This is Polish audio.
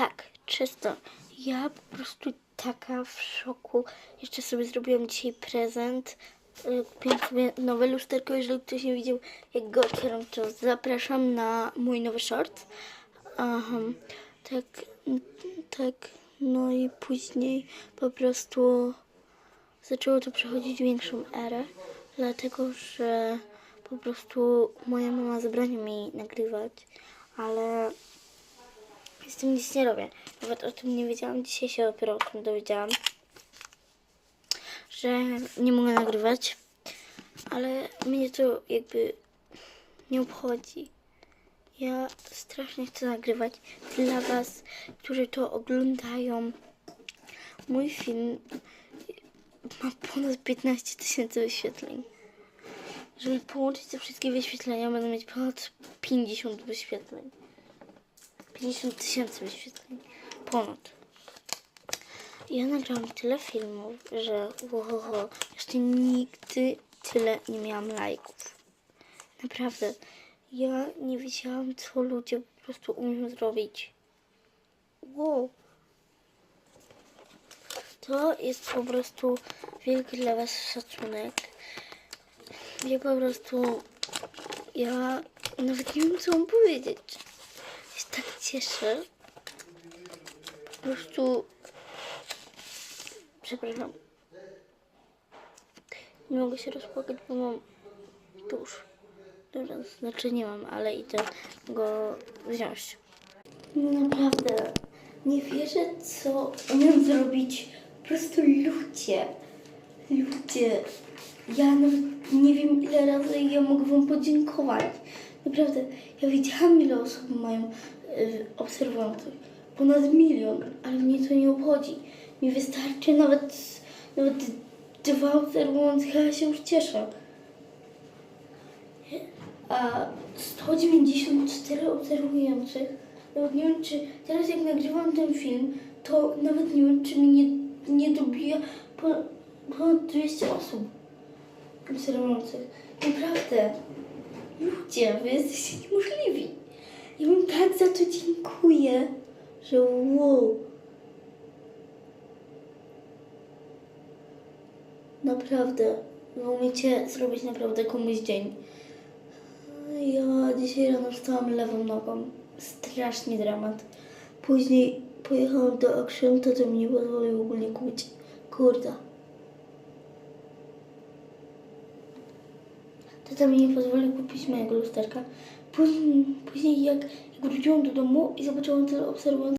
Tak, czysto. Ja po prostu taka w szoku. Jeszcze sobie zrobiłam dzisiaj prezent. Y, Kupiłam sobie nowe lusterko. Jeżeli ktoś nie widział, jak go otwieram, to zapraszam na mój nowy short. Aha, tak, tak. No i później po prostu zaczęło to przechodzić większą erę, dlatego że po prostu moja mama zabrania mi nagrywać, ale z tym nic nie robię. Nawet o tym nie wiedziałam, dzisiaj się dopiero o tym dowiedziałam, że nie mogę nagrywać, ale mnie to jakby nie obchodzi. Ja strasznie chcę nagrywać dla Was, którzy to oglądają. Mój film ma ponad 15 tysięcy wyświetleń. Jeżeli połączyć te wszystkie wyświetlenia, będę mieć ponad 50 wyświetleń. 50 tysięcy wyświetleń. Ponad. Ja nagrałam tyle filmów, że ohoho, jeszcze nigdy tyle nie miałam lajków. Naprawdę. Ja nie wiedziałam, co ludzie po prostu umieją zrobić. Wow. To jest po prostu wielki dla Was szacunek. Ja po prostu. Ja nawet nie wiem, co mam powiedzieć. Się tak cieszę. Po prostu. Przepraszam. Nie mogę się rozpłakać, bo mam tusz. Dobra, znaczy nie mam, ale idę go wziąć. Naprawdę, nie wierzę, co umiem zrobić po prostu ludzie. Ludzie, ja nie wiem, ile razy ja mogę Wam podziękować. Naprawdę, ja wiedziałam, ile osób mają y, obserwujących. Ponad milion, ale mnie to nie obchodzi. Mi wystarczy nawet, nawet dwa obserwujących, a ja się już cieszę. A 194 obserwujących. Nawet nie wiem, czy teraz jak nagrywam ten film, to nawet nie wiem, czy mi nie, nie dobija ponad 200 osób obserwujących. Naprawdę. Ludzie, wy jesteście niemożliwi. Ja wam tak za to dziękuję, że wow. Naprawdę, wy umiecie zrobić naprawdę komuś dzień. Ja dzisiaj rano wstałam lewą nogą. Strasznie dramat. Później pojechałam do Action, to mi nie pozwolił ogólnie kupić. Kurde. Tata mi nie pozwolił kupić mojego lusterka. Później, później jak, wróciłam do domu i zobaczyłam tyle obserwujących,